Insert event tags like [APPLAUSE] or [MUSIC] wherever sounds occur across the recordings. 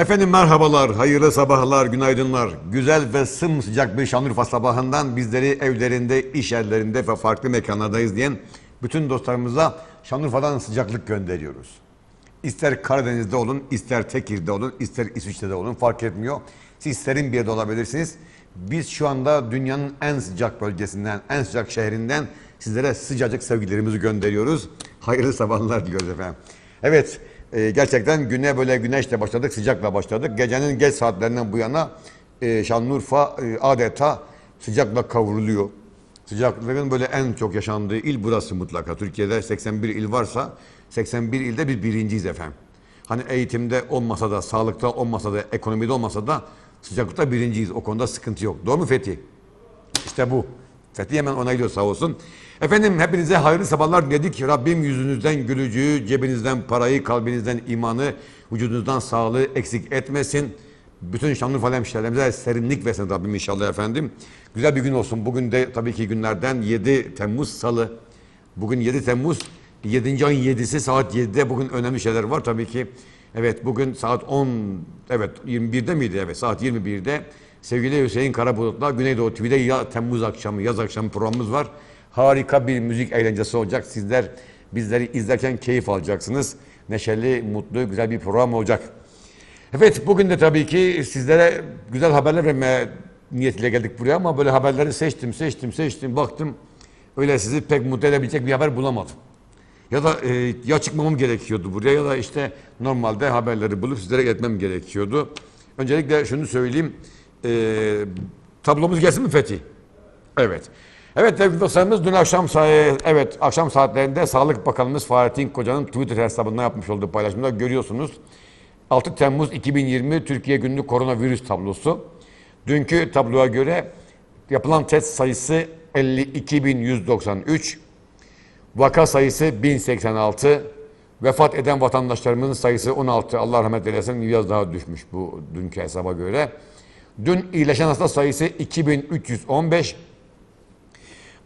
Efendim merhabalar, hayırlı sabahlar, günaydınlar. Güzel ve sımsıcak bir Şanlıurfa sabahından bizleri evlerinde, iş yerlerinde ve farklı mekanlarda izleyen bütün dostlarımıza Şanlıurfa'dan sıcaklık gönderiyoruz. İster Karadeniz'de olun, ister Tekir'de olun, ister İsviçre'de olun fark etmiyor. Siz serin bir yerde olabilirsiniz. Biz şu anda dünyanın en sıcak bölgesinden, en sıcak şehrinden sizlere sıcacık sevgilerimizi gönderiyoruz. Hayırlı sabahlar diliyoruz efendim. Evet, e, gerçekten güne böyle güneşle başladık, sıcakla başladık. Gecenin geç saatlerinden bu yana e, Şanlıurfa e, adeta sıcakla kavruluyor. Sıcaklığın böyle en çok yaşandığı il burası mutlaka. Türkiye'de 81 il varsa 81 ilde bir birinciyiz efendim. Hani eğitimde olmasa da, sağlıkta olmasa da, ekonomide olmasa da sıcaklıkta birinciyiz. O konuda sıkıntı yok. Doğru mu Fethi? İşte bu. Fethi hemen onaylıyor sağ olsun. Efendim hepinize hayırlı sabahlar dedik. Rabbim yüzünüzden gülücüğü, cebinizden parayı, kalbinizden imanı, vücudunuzdan sağlığı eksik etmesin. Bütün Şanlıurfa hemşehrilerimize serinlik versin Rabbim inşallah efendim. Güzel bir gün olsun. Bugün de tabii ki günlerden 7 Temmuz Salı. Bugün 7 Temmuz. 7. ayın 7'si saat 7'de bugün önemli şeyler var tabii ki. Evet bugün saat 10, evet 21'de miydi? Evet saat 21'de sevgili Hüseyin Karabulut'la Güneydoğu TV'de ya Temmuz akşamı, yaz akşamı programımız var. Harika bir müzik eğlencesi olacak. Sizler bizleri izlerken keyif alacaksınız. Neşeli, mutlu, güzel bir program olacak. Evet bugün de tabii ki sizlere güzel haberler vermeye niyetiyle geldik buraya ama böyle haberleri seçtim, seçtim, seçtim, baktım. Öyle sizi pek mutlu edebilecek bir haber bulamadım. Ya da e, ya çıkmamam gerekiyordu buraya ya da işte normalde haberleri bulup sizlere iletmem gerekiyordu. Öncelikle şunu söyleyeyim. E, tablomuz gelsin mi Fethi? Evet. Evet sevgili dostlarımız dün akşam evet akşam saatlerinde Sağlık Bakanımız Fahrettin Koca'nın Twitter hesabından yapmış olduğu paylaşımda görüyorsunuz. 6 Temmuz 2020 Türkiye günlük koronavirüs tablosu. Dünkü tabloya göre yapılan test sayısı 52.193, vaka sayısı 1086, vefat eden vatandaşlarımızın sayısı 16. Allah rahmet eylesin biraz daha düşmüş bu dünkü hesaba göre. Dün iyileşen hasta sayısı 2315,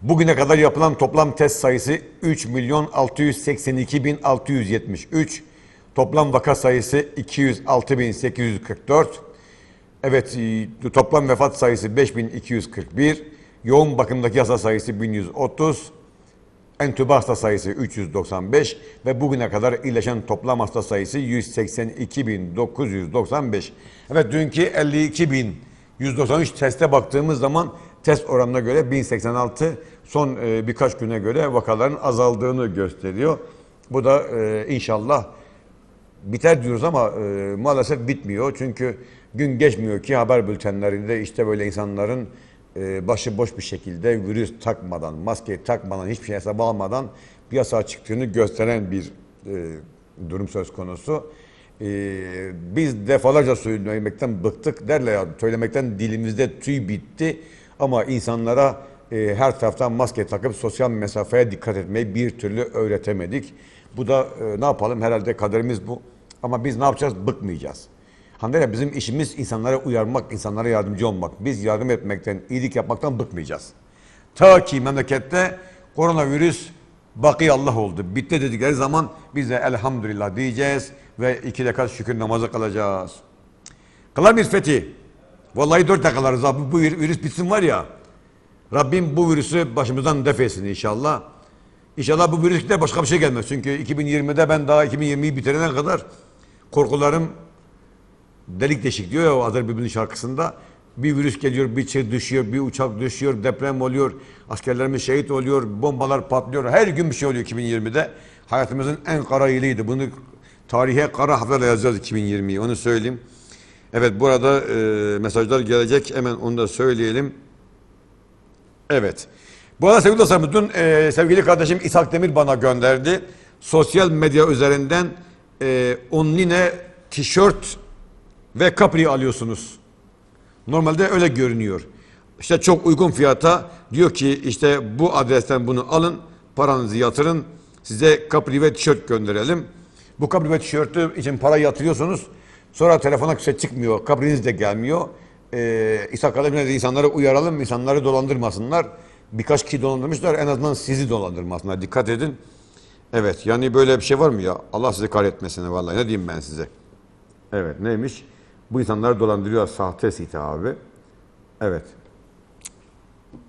Bugüne kadar yapılan toplam test sayısı 3 milyon 682 bin 673. Toplam vaka sayısı 206 bin 844. Evet e, toplam vefat sayısı 5241. Yoğun bakımdaki hasta sayısı 1130. Entübe hasta sayısı 395 ve bugüne kadar iyileşen toplam hasta sayısı 182.995. Evet dünkü 52.193 teste baktığımız zaman test oranına göre 1086 son e, birkaç güne göre vakaların azaldığını gösteriyor. Bu da e, inşallah biter diyoruz ama e, maalesef bitmiyor. Çünkü gün geçmiyor ki haber bültenlerinde işte böyle insanların e, başıboş bir şekilde virüs takmadan, maske takmadan, hiçbir şey hesaba almadan piyasaya çıktığını gösteren bir durum söz konusu. Biz defalarca söylemekten bıktık derler ya, söylemekten dilimizde tüy bitti ama insanlara e, her taraftan maske takıp sosyal mesafeye dikkat etmeyi bir türlü öğretemedik. Bu da e, ne yapalım herhalde kaderimiz bu. Ama biz ne yapacağız? Bıkmayacağız. Hande ya, bizim işimiz insanlara uyarmak, insanlara yardımcı olmak. Biz yardım etmekten, iyilik yapmaktan bıkmayacağız. Ta ki memlekette koronavirüs baki Allah oldu. Bitti dedikleri zaman biz de elhamdülillah diyeceğiz ve iki rekat şükür namazı kılacağız. Kılar mıyız Fethi? Vallahi dört dakikalarız abi. Bu vir- virüs bitsin var ya. Rabbim bu virüsü başımızdan def etsin inşallah. İnşallah bu virüste başka bir şey gelmez. Çünkü 2020'de ben daha 2020'yi bitirene kadar korkularım delik deşik diyor ya o Azer Bülbül'ün şarkısında. Bir virüs geliyor, bir çığ düşüyor, bir uçak düşüyor, deprem oluyor, askerlerimiz şehit oluyor, bombalar patlıyor. Her gün bir şey oluyor 2020'de. Hayatımızın en kara yılıydı. Bunu tarihe kara harflerle yazacağız 2020'yi. Onu söyleyeyim. Evet burada e, mesajlar gelecek. Hemen onu da söyleyelim. Evet. Bu arada sevgili dostlarım dün e, sevgili kardeşim İshak Demir bana gönderdi. Sosyal medya üzerinden e, online tişört ve kapri alıyorsunuz. Normalde öyle görünüyor. İşte çok uygun fiyata diyor ki işte bu adresten bunu alın, paranızı yatırın, size kapri ve tişört gönderelim. Bu kapri ve tişörtü için para yatırıyorsunuz. Sonra telefona kimse çıkmıyor, kapriniz de gelmiyor. Ee, İshak Aleyhisselam insanları uyaralım, insanları dolandırmasınlar. Birkaç kişi dolandırmışlar, en azından sizi dolandırmasınlar. Dikkat edin. Evet, yani böyle bir şey var mı ya? Allah sizi kahretmesin vallahi. Ne diyeyim ben size? Evet, neymiş? Bu insanları dolandırıyor sahte site abi. Evet.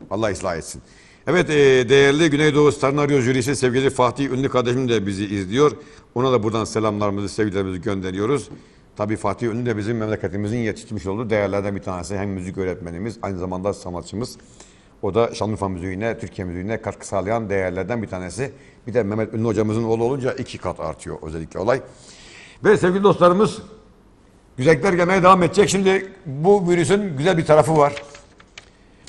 Allah ıslah etsin. Evet e, değerli Güneydoğu Star'ın arıyor jürisi sevgili Fatih Ünlü kardeşim de bizi izliyor. Ona da buradan selamlarımızı, sevgilerimizi gönderiyoruz. Tabii Fatih Ünlü de bizim memleketimizin yetiştirmiş olduğu değerlerden bir tanesi. Hem müzik öğretmenimiz, aynı zamanda sanatçımız. O da Şanlıurfa müziğine, Türkiye müziğine katkı sağlayan değerlerden bir tanesi. Bir de Mehmet Ünlü hocamızın oğlu olunca iki kat artıyor özellikle olay. Ve sevgili dostlarımız, güzellikler gelmeye devam edecek. Şimdi bu virüsün güzel bir tarafı var.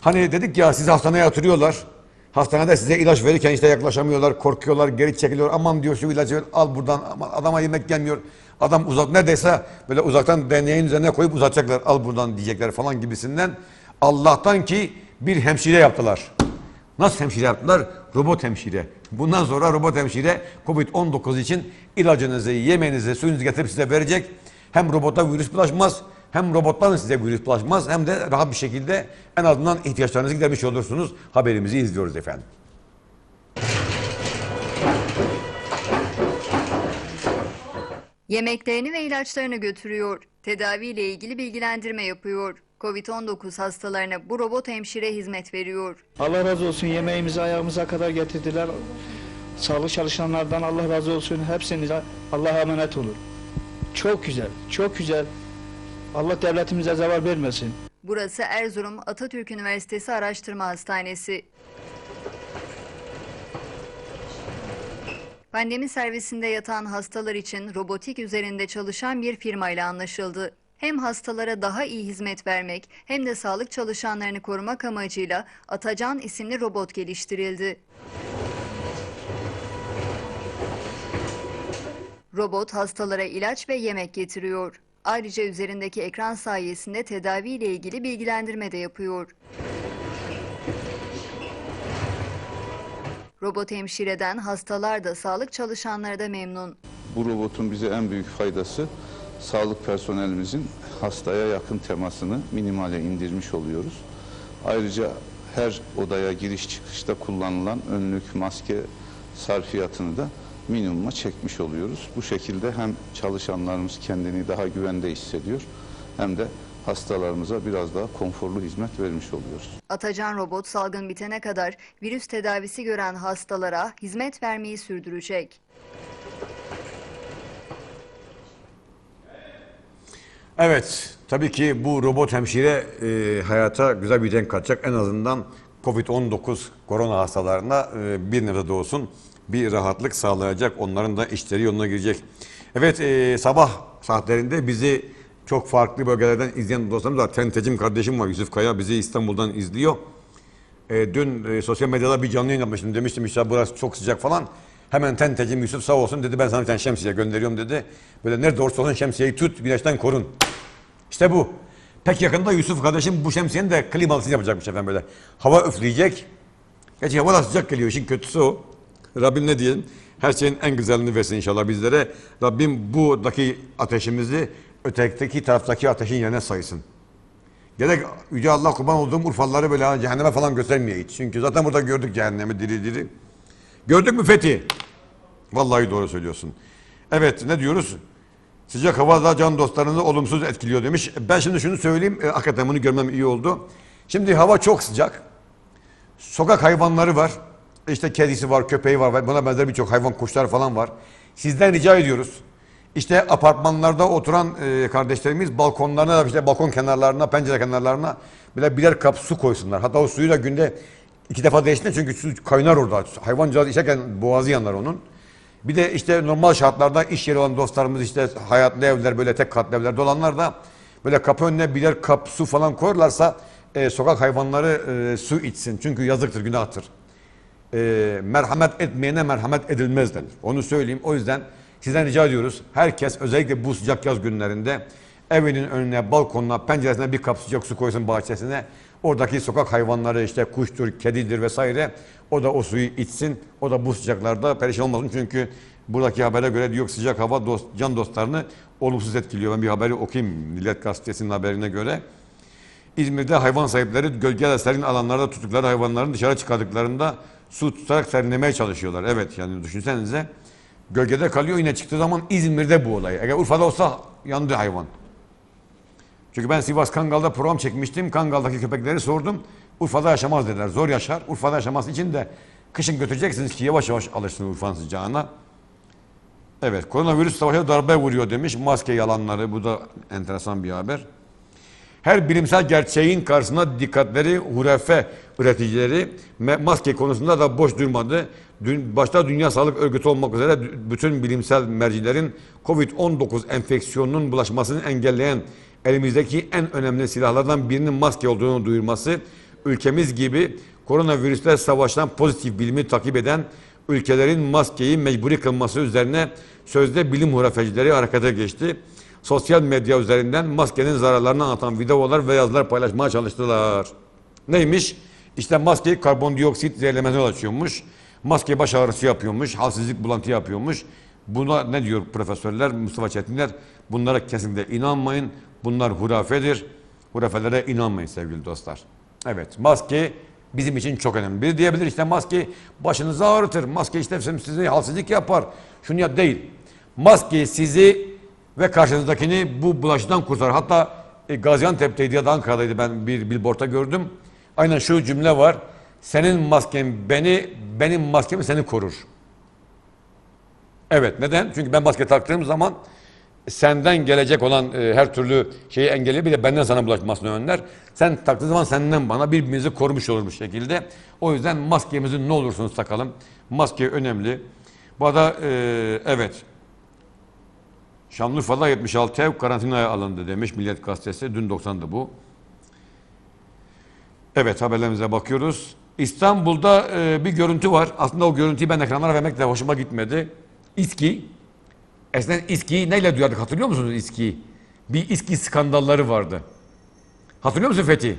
Hani dedik ya sizi hastaneye yatırıyorlar. Hastanede size ilaç verirken işte yaklaşamıyorlar, korkuyorlar, geri çekiliyor. Aman diyor şu ilacı ver, al buradan. Aman adama yemek gelmiyor. Adam uzak neredeyse böyle uzaktan deneyin üzerine koyup uzatacaklar. Al buradan diyecekler falan gibisinden. Allah'tan ki bir hemşire yaptılar. Nasıl hemşire yaptılar? Robot hemşire. Bundan sonra robot hemşire Covid-19 için ilacınızı, yemeğinizi, suyunuzu getirip size verecek. Hem robota virüs bulaşmaz, hem robottan size virüs bulaşmaz, hem de rahat bir şekilde en azından ihtiyaçlarınızı gidermiş olursunuz. Haberimizi izliyoruz efendim. Yemeklerini ve ilaçlarını götürüyor. Tedaviyle ilgili bilgilendirme yapıyor. Covid-19 hastalarına bu robot hemşire hizmet veriyor. Allah razı olsun yemeğimizi ayağımıza kadar getirdiler. Sağlık çalışanlardan Allah razı olsun. Hepsinize Allah'a emanet olun. Çok güzel, çok güzel. Allah devletimize zeval vermesin. Burası Erzurum Atatürk Üniversitesi Araştırma Hastanesi. Pandemi servisinde yatan hastalar için robotik üzerinde çalışan bir firmayla anlaşıldı. Hem hastalara daha iyi hizmet vermek hem de sağlık çalışanlarını korumak amacıyla Atacan isimli robot geliştirildi. Robot hastalara ilaç ve yemek getiriyor. Ayrıca üzerindeki ekran sayesinde tedavi ile ilgili bilgilendirme de yapıyor. Robot hemşireden hastalar da sağlık çalışanları da memnun. Bu robotun bize en büyük faydası sağlık personelimizin hastaya yakın temasını minimale indirmiş oluyoruz. Ayrıca her odaya giriş çıkışta kullanılan önlük, maske sarfiyatını da minimuma çekmiş oluyoruz. Bu şekilde hem çalışanlarımız kendini daha güvende hissediyor hem de hastalarımıza biraz daha konforlu hizmet vermiş oluyoruz. Atacan robot salgın bitene kadar virüs tedavisi gören hastalara hizmet vermeyi sürdürecek. Evet, tabii ki bu robot hemşire e, hayata güzel bir renk katacak. En azından Covid-19 korona hastalarına e, bir nebze de olsun bir rahatlık sağlayacak. Onların da işleri yoluna girecek. Evet, e, sabah saatlerinde bizi çok farklı bölgelerden izleyen dostlarımız var. Tentecim kardeşim var, Yusuf Kaya bizi İstanbul'dan izliyor. E, dün e, sosyal medyada bir canlı yayın yapmıştım. Demiştim işte burası çok sıcak falan. Hemen tentecim Yusuf sağ olsun dedi ben sana bir tane şemsiye gönderiyorum dedi. Böyle nerede olursa olsun şemsiyeyi tut güneşten korun. İşte bu. Pek yakında Yusuf kardeşim bu şemsiyenin de klimalısını yapacakmış efendim böyle. Hava üfleyecek. Gerçi hava da sıcak geliyor işin kötüsü o. Rabbim ne diyelim? Her şeyin en güzelini versin inşallah bizlere. Rabbim buradaki ateşimizi öteki taraftaki ateşin yerine sayısın. Gerek Yüce Allah kurban olduğum Urfalıları böyle cehenneme falan göstermeye hiç. Çünkü zaten burada gördük cehennemi diri diri. Gördük mü Fethi? Vallahi doğru söylüyorsun. Evet ne diyoruz? Sıcak hava da can dostlarını olumsuz etkiliyor demiş. Ben şimdi şunu söyleyeyim. E, hakikaten bunu görmem iyi oldu. Şimdi hava çok sıcak. Sokak hayvanları var. İşte kedisi var, köpeği var. Buna benzer birçok hayvan, kuşlar falan var. Sizden rica ediyoruz. İşte apartmanlarda oturan e, kardeşlerimiz balkonlarına, işte balkon kenarlarına, pencere kenarlarına bile birer kap su koysunlar. Hatta o suyu da günde iki defa değiştirin çünkü su kaynar orada. Hayvancağız içerken boğazı yanar onun. Bir de işte normal şartlarda iş yeri olan dostlarımız işte hayatlı evler böyle tek katlı evlerde olanlar da böyle kapı önüne birer kap su falan koyarlarsa e, sokak hayvanları e, su içsin. Çünkü yazıktır, günahtır. E, merhamet etmeyene merhamet edilmez denir. Onu söyleyeyim. O yüzden sizden rica ediyoruz. Herkes özellikle bu sıcak yaz günlerinde evinin önüne, balkonuna, penceresine bir kap sıcak su koysun bahçesine. Oradaki sokak hayvanları işte kuştur, kedidir vesaire. O da o suyu içsin. O da bu sıcaklarda perişan olmasın. Çünkü buradaki habere göre diyor sıcak hava dost, can dostlarını olumsuz etkiliyor. Ben bir haberi okuyayım Millet Gazetesi'nin haberine göre. İzmir'de hayvan sahipleri gölge serin alanlarda tuttukları hayvanların dışarı çıkardıklarında su tutarak serinlemeye çalışıyorlar. Evet yani düşünsenize gölgede kalıyor yine çıktığı zaman İzmir'de bu olay. Eğer Urfa'da olsa yandı hayvan. Çünkü ben Sivas Kangal'da program çekmiştim. Kangal'daki köpekleri sordum. Urfa'da yaşamaz dediler. Zor yaşar. Urfa'da yaşaması için de kışın götüreceksiniz ki yavaş yavaş alışsın Urfa'nın sıcağına. Evet, koronavirüs savaşa darbe vuruyor demiş. Maske yalanları, bu da enteresan bir haber. Her bilimsel gerçeğin karşısında dikkatleri hurefe üreticileri maske konusunda da boş durmadı. Dün, başta Dünya Sağlık Örgütü olmak üzere bütün bilimsel mercilerin Covid-19 enfeksiyonunun bulaşmasını engelleyen elimizdeki en önemli silahlardan birinin maske olduğunu duyurması, ülkemiz gibi koronavirüsle savaşan pozitif bilimi takip eden ülkelerin maskeyi mecburi kılması üzerine sözde bilim hurafecileri harekete geçti sosyal medya üzerinden maskenin zararlarını anlatan videolar ve yazılar paylaşmaya çalıştılar. Neymiş? İşte maske karbondioksit zehirlemesine açıyormuş. Maske baş ağrısı yapıyormuş. Halsizlik bulantı yapıyormuş. Buna ne diyor profesörler, Mustafa Çetinler? Bunlara kesinlikle inanmayın. Bunlar hurafedir. Hurafelere inanmayın sevgili dostlar. Evet maske bizim için çok önemli. Biri diyebilir işte maske başınızı ağrıtır. Maske işte sizi halsizlik yapar. Şunu ya değil. Maske sizi ve karşınızdakini bu bulaşıdan kurtar. Hatta e, Gaziantep'teydi ya da Ankara'daydı ben bir billboardta gördüm. Aynen şu cümle var. Senin masken beni, benim maskem seni korur. Evet neden? Çünkü ben maske taktığım zaman senden gelecek olan e, her türlü şeyi engelli bir de benden sana bulaşmasını önler. Sen taktığın zaman senden bana birbirimizi korumuş olur bu şekilde. O yüzden maskemizi ne olursunuz takalım. Maske önemli. Bu arada e, evet Şanlıurfa'da 76 ev karantinaya alındı demiş Milliyet Gazetesi. Dün 90'dı bu. Evet haberlerimize bakıyoruz. İstanbul'da e, bir görüntü var. Aslında o görüntüyü ben ekranlara vermek de hoşuma gitmedi. İSKİ. Eskiden İSKİ'yi neyle duyardık hatırlıyor musunuz İSKİ'yi? Bir İSKİ skandalları vardı. Hatırlıyor musun Fethi?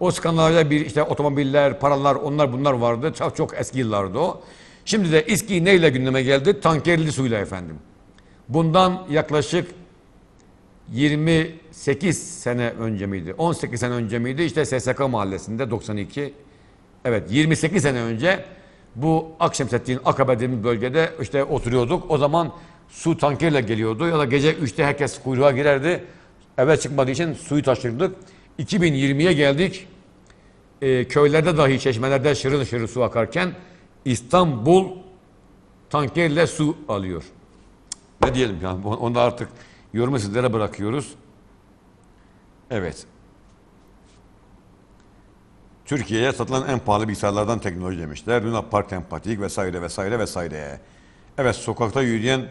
O skandallarda bir işte otomobiller, paralar, onlar bunlar vardı. Çok, çok eski yıllardı o. Şimdi de İSKİ neyle gündeme geldi? Tankerli suyla efendim. Bundan yaklaşık 28 sene önce miydi? 18 sene önce miydi? İşte SSK mahallesinde 92. Evet 28 sene önce bu Akşemsettin Akabe bölgede işte oturuyorduk. O zaman su tankerle geliyordu ya da gece 3'te herkes kuyruğa girerdi. Eve çıkmadığı için suyu taşırdık. 2020'ye geldik. Ee, köylerde dahi çeşmelerde şırıl şırıl su akarken İstanbul tankerle su alıyor. Ne diyelim yani onu da artık yorumu sizlere bırakıyoruz. Evet. Türkiye'ye satılan en pahalı bilgisayarlardan teknoloji demişler. Luna Park Empatik vesaire vesaire vesaire. Evet sokakta yürüyen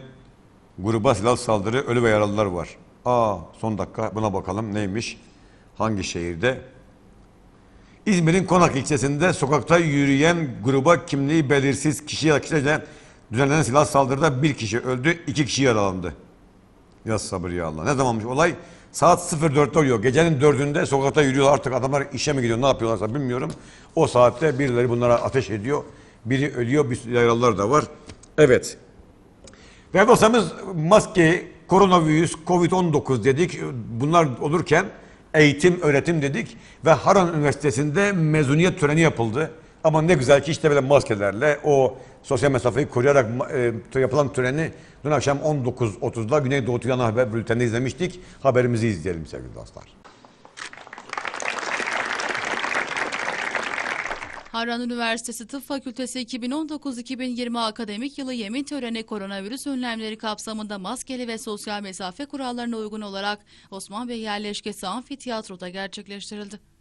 gruba silah saldırı ölü ve yaralılar var. Aa son dakika buna bakalım neymiş? Hangi şehirde? İzmir'in Konak ilçesinde sokakta yürüyen gruba kimliği belirsiz kişi ya da kişilerce düzenlenen silah saldırıda bir kişi öldü, iki kişi yaralandı. Ya sabır ya Allah. Ne zamanmış olay? Saat 04'te oluyor. Gecenin dördünde sokakta yürüyorlar. Artık adamlar işe mi gidiyor, ne yapıyorlarsa bilmiyorum. O saatte birileri bunlara ateş ediyor. Biri ölüyor, bir yaralılar da var. Evet. Ve dostlarımız maske, koronavirüs, Covid-19 dedik. Bunlar olurken eğitim, öğretim dedik. Ve Haran Üniversitesi'nde mezuniyet töreni yapıldı. Ama ne güzel ki işte böyle maskelerle o sosyal mesafeyi koruyarak e, yapılan töreni dün akşam 19.30'da Güneydoğu Tüyanı Haber Bülteni'nde izlemiştik. Haberimizi izleyelim sevgili dostlar. Harran Üniversitesi Tıp Fakültesi 2019-2020 akademik yılı yemin töreni koronavirüs önlemleri kapsamında maskeli ve sosyal mesafe kurallarına uygun olarak Osman Bey yerleşkesi amfiteyatroda gerçekleştirildi.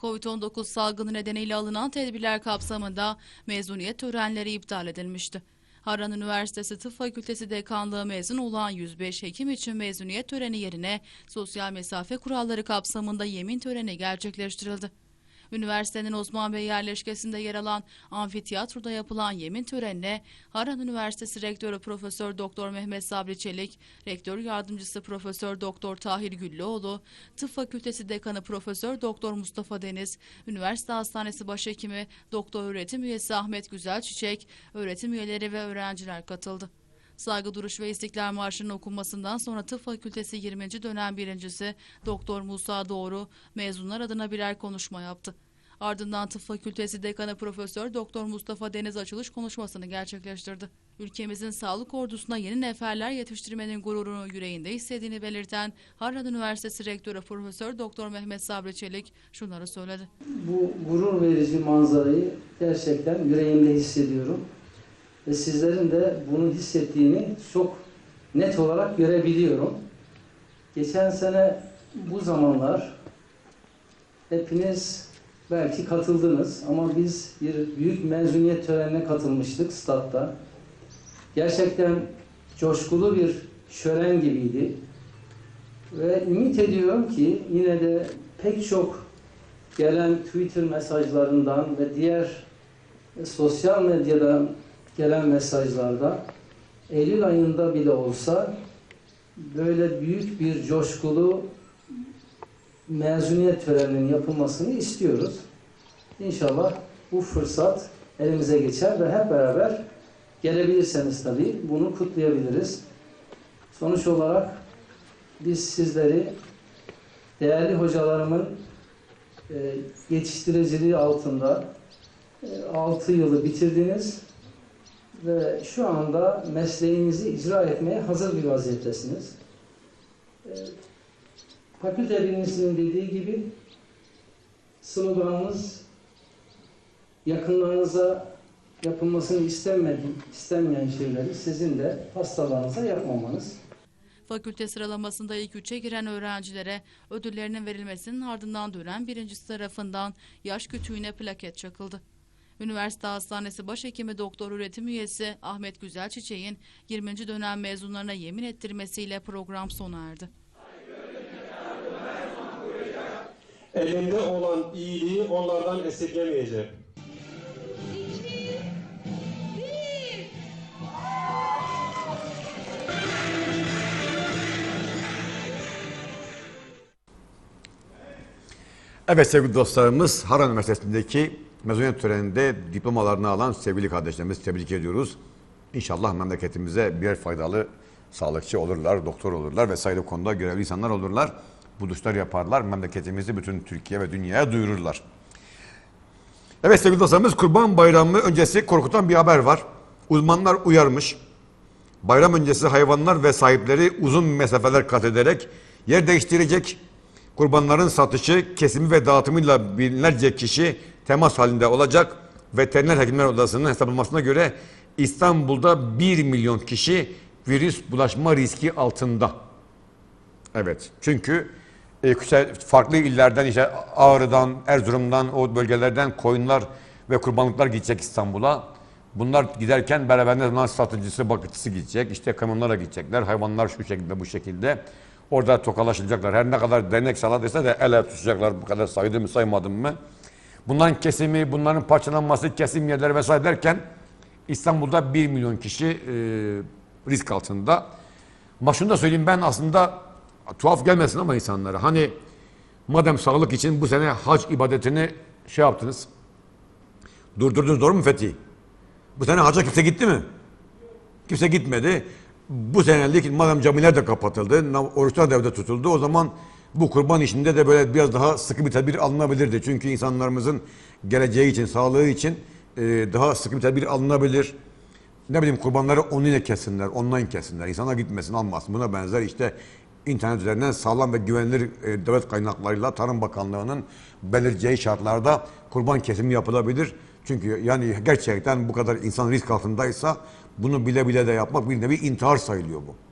Covid-19 salgını nedeniyle alınan tedbirler kapsamında mezuniyet törenleri iptal edilmişti. Harran Üniversitesi Tıp Fakültesi Dekanlığı mezun olan 105 hekim için mezuniyet töreni yerine sosyal mesafe kuralları kapsamında yemin töreni gerçekleştirildi. Üniversitenin Osman Bey yerleşkesinde yer alan amfiteyatroda yapılan yemin törenine Harran Üniversitesi Rektörü Profesör Doktor Mehmet Sabri Çelik, Rektör Yardımcısı Profesör Doktor Tahir Güllüoğlu, Tıp Fakültesi Dekanı Profesör Doktor Mustafa Deniz, Üniversite Hastanesi Başhekimi Doktor Öğretim Üyesi Ahmet Güzelçiçek, öğretim üyeleri ve öğrenciler katıldı. Saygı duruş ve İstiklal Marşı'nın okunmasından sonra Tıp Fakültesi 20. dönem birincisi Doktor Musa Doğru mezunlar adına birer konuşma yaptı. Ardından Tıp Fakültesi Dekanı Profesör Doktor Mustafa Deniz açılış konuşmasını gerçekleştirdi. Ülkemizin sağlık ordusuna yeni neferler yetiştirmenin gururunu yüreğinde hissettiğini belirten Harran Üniversitesi Rektörü Profesör Doktor Mehmet Sabri Çelik şunları söyledi. Bu gurur verici manzarayı gerçekten yüreğimde hissediyorum. Ve sizlerin de bunu hissettiğini çok net olarak görebiliyorum. Geçen sene bu zamanlar hepiniz belki katıldınız ama biz bir büyük mezuniyet törenine katılmıştık statta. Gerçekten coşkulu bir şölen gibiydi. Ve ümit ediyorum ki yine de pek çok gelen Twitter mesajlarından ve diğer sosyal medyadan gelen mesajlarda Eylül ayında bile olsa böyle büyük bir coşkulu mezuniyet töreninin yapılmasını istiyoruz. İnşallah bu fırsat elimize geçer ve hep beraber gelebilirseniz tabii bunu kutlayabiliriz. Sonuç olarak biz sizleri değerli hocalarımın e, yetiştiriciliği altında 6 yılı bitirdiniz ve şu anda mesleğinizi icra etmeye hazır bir vaziyettesiniz. E, Fakültemizin dediği gibi sloganımız yakınlarınıza yapılmasını istenmediği, istenmeyen şeyleri sizin de hastalarınıza yapmamanız. Fakülte sıralamasında ilk üçe giren öğrencilere ödüllerinin verilmesinin ardından dönen birincisi tarafından yaş kütüğüne plaket çakıldı. Üniversite Hastanesi Başhekimi Doktor Üretim Üyesi Ahmet Güzelçiçek'in 20. dönem mezunlarına yemin ettirmesiyle program sona erdi. Elinde olan iyiliği onlardan esirgemeyecek. Evet sevgili dostlarımız Harran Üniversitesi'ndeki mezuniyet töreninde diplomalarını alan sevgili kardeşlerimizi tebrik ediyoruz. İnşallah memleketimize birer faydalı sağlıkçı olurlar, doktor olurlar vesaire konuda görevli insanlar olurlar. Buluşlar yaparlar, memleketimizi bütün Türkiye ve dünyaya duyururlar. Evet sevgili dostlarımız Kurban Bayramı öncesi korkutan bir haber var. Uzmanlar uyarmış. Bayram öncesi hayvanlar ve sahipleri uzun mesafeler kat ederek yer değiştirecek. Kurbanların satışı, kesimi ve dağıtımıyla binlerce kişi temas halinde olacak. Veteriner Hekimler Odası'nın hesaplamasına göre İstanbul'da 1 milyon kişi virüs bulaşma riski altında. Evet çünkü e, farklı illerden işte Ağrı'dan, Erzurum'dan o bölgelerden koyunlar ve kurbanlıklar gidecek İstanbul'a. Bunlar giderken beraberinde bunların satıcısı, bakıcısı gidecek. İşte kamyonlara gidecekler. Hayvanlar şu şekilde bu şekilde. Orada tokalaşacaklar. Her ne kadar dernek saladıysa da ele tutacaklar. Bu kadar saydım mı saymadım mı. Bunların kesimi, bunların parçalanması, kesim yerleri vesaire derken İstanbul'da 1 milyon kişi e, risk altında. Ama şunu da söyleyeyim ben aslında tuhaf gelmesin ama insanlara. Hani madem sağlık için bu sene hac ibadetini şey yaptınız. Durdurdunuz doğru mu Fethi? Bu sene hacca kimse gitti mi? Kimse gitmedi. Bu senelik madem camiler de kapatıldı, oruçlar da evde tutuldu. O zaman bu kurban işinde de böyle biraz daha sıkı bir tedbir alınabilirdi. Çünkü insanlarımızın geleceği için, sağlığı için e, daha sıkı bir tedbir alınabilir. Ne bileyim kurbanları online kessinler, online kessinler. İnsana gitmesin, almasın. Buna benzer işte internet üzerinden sağlam ve güvenilir e, devlet kaynaklarıyla Tarım Bakanlığı'nın belirleyeceği şartlarda kurban kesimi yapılabilir. Çünkü yani gerçekten bu kadar insan risk altındaysa bunu bile bile de yapmak bir nevi intihar sayılıyor bu.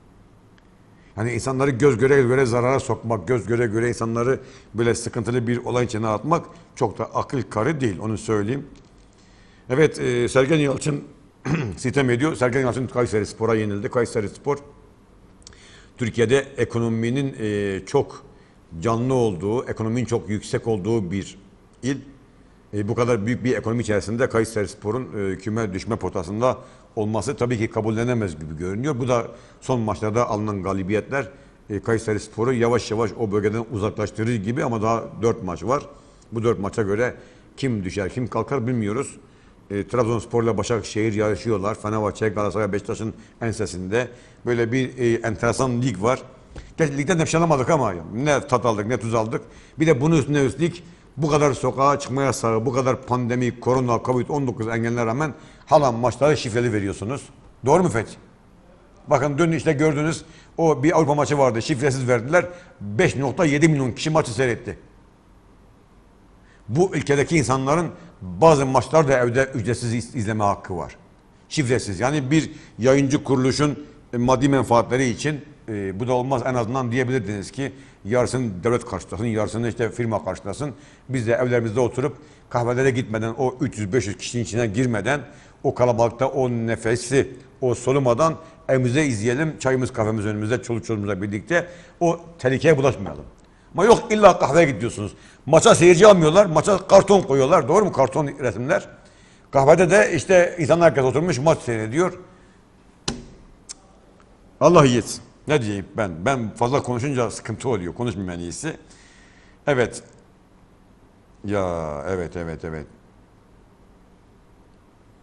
Yani insanları göz göre göre zarara sokmak, göz göre göre insanları böyle sıkıntılı bir olay içine atmak çok da akıl karı değil onu söyleyeyim. Evet e, Sergen Yalçın [CLEARS THROAT] sitem ediyor. Sergen Yalçın Kayseri Spor'a yenildi. Kayseri Spor Türkiye'de ekonominin e, çok canlı olduğu, ekonominin çok yüksek olduğu bir il. E, bu kadar büyük bir ekonomi içerisinde Kayseri Spor'un e, küme düşme potasında olması tabii ki kabullenemez gibi görünüyor. Bu da son maçlarda alınan galibiyetler e, Kayseri Spor'u yavaş yavaş o bölgeden uzaklaştırır gibi ama daha dört maç var. Bu dört maça göre kim düşer, kim kalkar bilmiyoruz. E, Trabzonspor ile Başakşehir yarışıyorlar. Fenerbahçe, Galatasaray, Beşiktaş'ın ensesinde. Böyle bir e, enteresan lig var. Gerçi ligden nefşanamadık ama ne tat aldık ne tuz aldık. Bir de bunun üstüne üstlük Bu kadar sokağa çıkma yasağı, bu kadar pandemi, korona, covid-19 engeline rağmen hala maçları şifreli veriyorsunuz. Doğru mu Fethi? Bakın dün işte gördünüz o bir Avrupa maçı vardı şifresiz verdiler. 5.7 milyon kişi maçı seyretti. Bu ülkedeki insanların bazı maçlar da evde ücretsiz iz- izleme hakkı var. Şifresiz. Yani bir yayıncı kuruluşun e, maddi menfaatleri için e, bu da olmaz en azından diyebilirdiniz ki yarısını devlet karşılasın, yarısını işte firma karşılasın. Biz de evlerimizde oturup kahvelere gitmeden o 300-500 kişinin içine girmeden o kalabalıkta o nefesi o solumadan evimizde izleyelim. Çayımız kahvemiz önümüzde çoluk çocuğumuzla birlikte o tehlikeye bulaşmayalım. Ama yok illa kahveye gidiyorsunuz. Maça seyirci almıyorlar. Maça karton koyuyorlar. Doğru mu? Karton resimler. Kahvede de işte insanlar herkes oturmuş maç seyrediyor. Allah etsin. Ne diyeyim ben? Ben fazla konuşunca sıkıntı oluyor. Konuşmayayım en iyisi. Evet. Ya evet evet evet.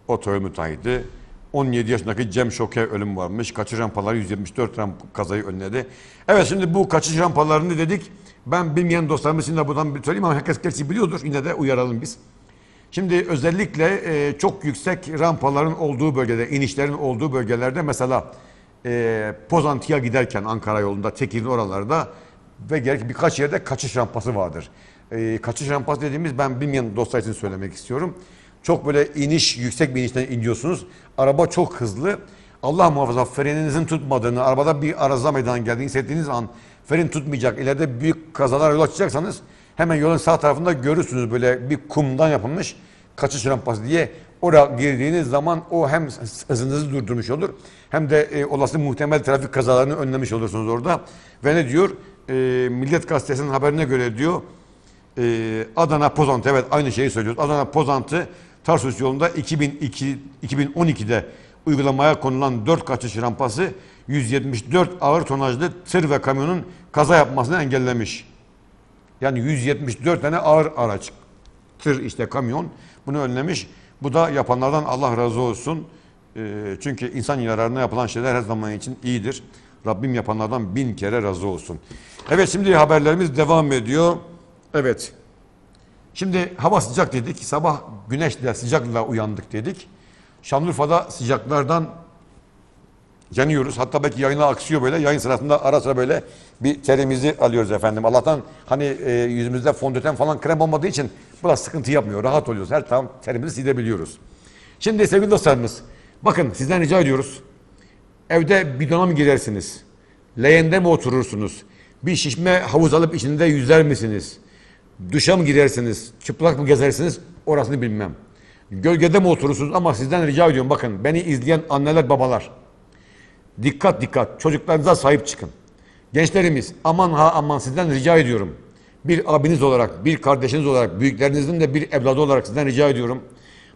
Otoyol müteahhidi. 17 yaşındaki Cem Şoker ölüm varmış. Kaçış rampaları 174 ramp kazayı önledi. Evet şimdi bu kaçış rampalarını dedik. Ben bilmeyen dostlarımız için de buradan bir söyleyeyim ama herkes gerçi biliyordur. Yine de uyaralım biz. Şimdi özellikle e, çok yüksek rampaların olduğu bölgede, inişlerin olduğu bölgelerde mesela e, Pozantı'ya giderken Ankara yolunda, Tekirdağ oralarda ve gerek birkaç yerde kaçış rampası vardır. E, kaçış rampası dediğimiz ben bilmeyen dostlar için söylemek istiyorum. Çok böyle iniş, yüksek bir inişten iniyorsunuz. Araba çok hızlı. Allah muhafaza freninizin tutmadığını, arabada bir arıza meydana geldiğini hissettiğiniz an fren tutmayacak, ileride büyük kazalar yol açacaksanız hemen yolun sağ tarafında görürsünüz böyle bir kumdan yapılmış kaçış rampası diye. Oraya girdiğiniz zaman o hem hızınızı durdurmuş olur hem de e, olası muhtemel trafik kazalarını önlemiş olursunuz orada. Ve ne diyor? E, Millet Gazetesi'nin haberine göre diyor e, Adana Pozantı evet aynı şeyi söylüyoruz. Adana Pozantı Tarsus yolunda 2002 2012'de uygulamaya konulan 4 kaçış rampası 174 ağır tonajlı tır ve kamyonun kaza yapmasını engellemiş. Yani 174 tane ağır araç, tır işte kamyon bunu önlemiş. Bu da yapanlardan Allah razı olsun. Ee, çünkü insan yararına yapılan şeyler her zaman için iyidir. Rabbim yapanlardan bin kere razı olsun. Evet şimdi haberlerimiz devam ediyor. Evet. Şimdi hava sıcak dedik. Sabah güneşle sıcakla uyandık dedik. Şanlıurfa'da sıcaklardan yanıyoruz. Hatta belki yayına aksıyor böyle. Yayın sırasında ara sıra böyle bir terimizi alıyoruz efendim. Allah'tan hani e, yüzümüzde fondöten falan krem olmadığı için biraz sıkıntı yapmıyor. Rahat oluyoruz. Her tam terimizi silebiliyoruz. Şimdi sevgili dostlarımız bakın sizden rica ediyoruz. Evde bidona mı girersiniz? Leğende mi oturursunuz? Bir şişme havuz alıp içinde yüzer misiniz? Duşa mı girersiniz? Çıplak mı gezersiniz? Orasını bilmem. Gölgede mi oturursunuz? Ama sizden rica ediyorum bakın beni izleyen anneler babalar. Dikkat dikkat çocuklarınıza sahip çıkın. Gençlerimiz aman ha aman sizden rica ediyorum. Bir abiniz olarak, bir kardeşiniz olarak, büyüklerinizin de bir evladı olarak sizden rica ediyorum.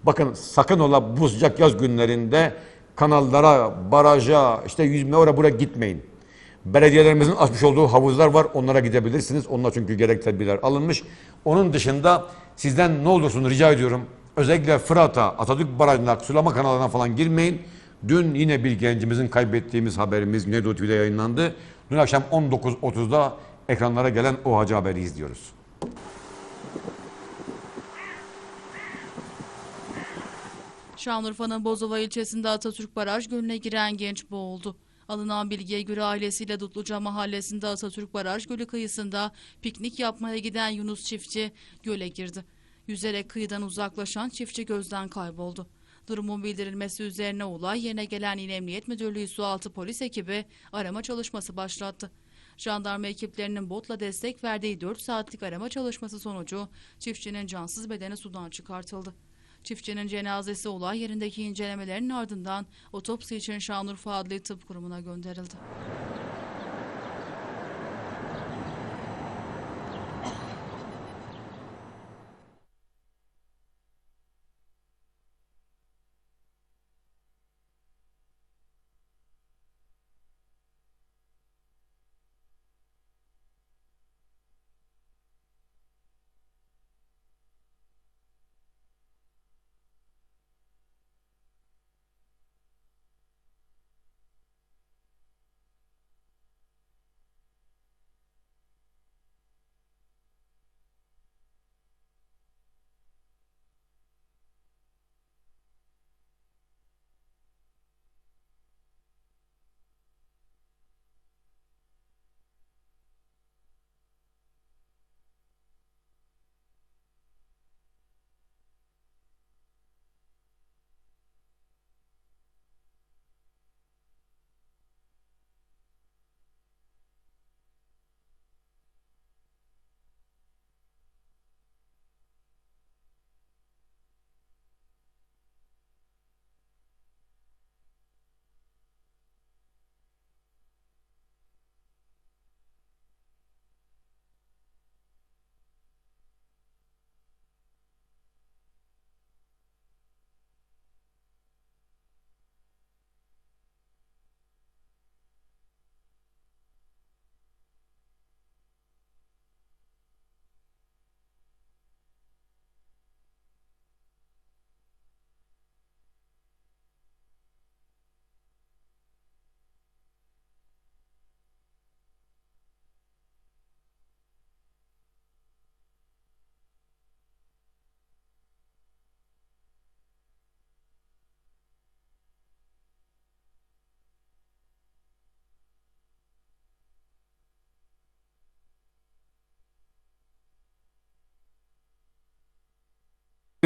Bakın sakın ola bu sıcak yaz günlerinde kanallara, baraja, işte yüzme oraya buraya gitmeyin. Belediyelerimizin açmış olduğu havuzlar var. Onlara gidebilirsiniz. Onlar çünkü gerek tedbirler alınmış. Onun dışında sizden ne olursun rica ediyorum. Özellikle Fırat'a, Atatürk Barajı'na, sulama kanalına falan girmeyin. Dün yine bir gencimizin kaybettiğimiz haberimiz Nedo TV'de yayınlandı. Dün akşam 19.30'da ekranlara gelen o acı haberi izliyoruz. Şanlıurfa'nın Bozova ilçesinde Atatürk Baraj Gölü'ne giren genç boğuldu. Alınan bilgiye göre ailesiyle Dutluca mahallesinde Atatürk Baraj Gölü kıyısında piknik yapmaya giden Yunus çiftçi göle girdi. Yüzerek kıyıdan uzaklaşan çiftçi gözden kayboldu. Durumun bildirilmesi üzerine olay yerine gelen İl Emniyet Müdürlüğü Sualtı Polis ekibi arama çalışması başlattı. Jandarma ekiplerinin botla destek verdiği 4 saatlik arama çalışması sonucu çiftçinin cansız bedeni sudan çıkartıldı. Çiftçinin cenazesi olay yerindeki incelemelerin ardından otopsi için Şanlıurfa Adli Tıp Kurumu'na gönderildi.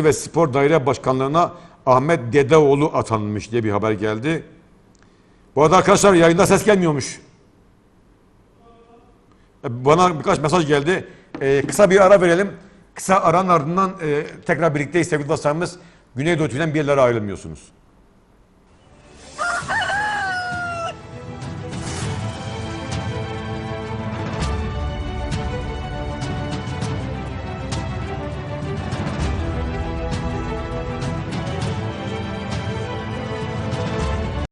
Ve Spor Daire Başkanlığı'na Ahmet Dedeoğlu atanmış diye bir haber geldi. Bu arada arkadaşlar yayında ses gelmiyormuş. E, Bana birkaç mesaj geldi. E, kısa bir ara verelim. Kısa aranın ardından e, tekrar birlikteyiz sevgili dostlarımız. Güneydoğu TV'den bir yerlere ayrılmıyorsunuz.